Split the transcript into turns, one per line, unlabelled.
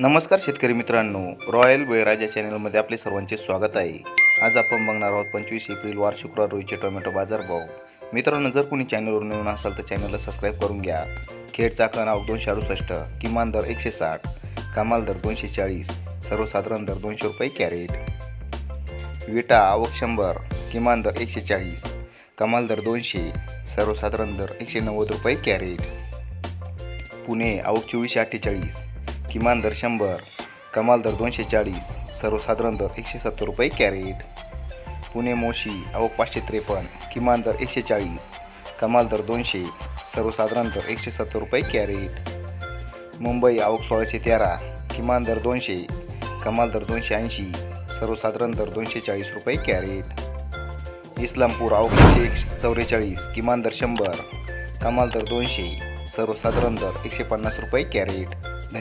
नमस्कार शेतकरी मित्रांनो. रॉयल बळीराजा चॅनलमध्ये आपले सर्वांचे स्वागत आहे. आज आपण बघणार आहोत पंचवीस एप्रिल वार शुक्रवार रोजीचे टोमॅटो बाजारभाव मित्रांनो जर कोणी चॅनलवर नवीन असाल तर चॅनलला सबस्क्राईब करून घ्या. खेड चाकण आवक दोनशे अडुसष्ट किमान दर एकशे साठ कमाल दर दोनशे चाळीस सर्वसाधारण दर दोनशे रुपये कॅरेट. विटा आवक शंभर किमान दर एकशे चाळीस कमाल दर दोनशे सर्वसाधारण दर एकशे नव्वद रुपये कॅरेट. पुणे आवक चोवीसशे अठ्ठेचाळीस किमान दर शंभर कमाल दर दोनशे चाळीस सर्वसाधारण दर एकशे सत्तर रुपये कॅरेट. पुणे मोशी अहो पाचशे त्रेपन्न किमान दर एकशे चाळीस कमाल दर दोनशे सर्वसाधारण दर एकशे सत्तर रुपये कॅरेट. मुंबई आवक सोळाशे तेरा किमान दर दोनशे कमाल दर दोनशे ऐंशी सर्वसाधारण दर दोनशे चाळीस रुपये कॅरेट. इस्लामपूर आवक एकशे एक चौवेचाळीस किमान दर शंभर कमाल दर दोनशे सर्वसाधारण दर एकशे पन्नास रुपये कॅरेट.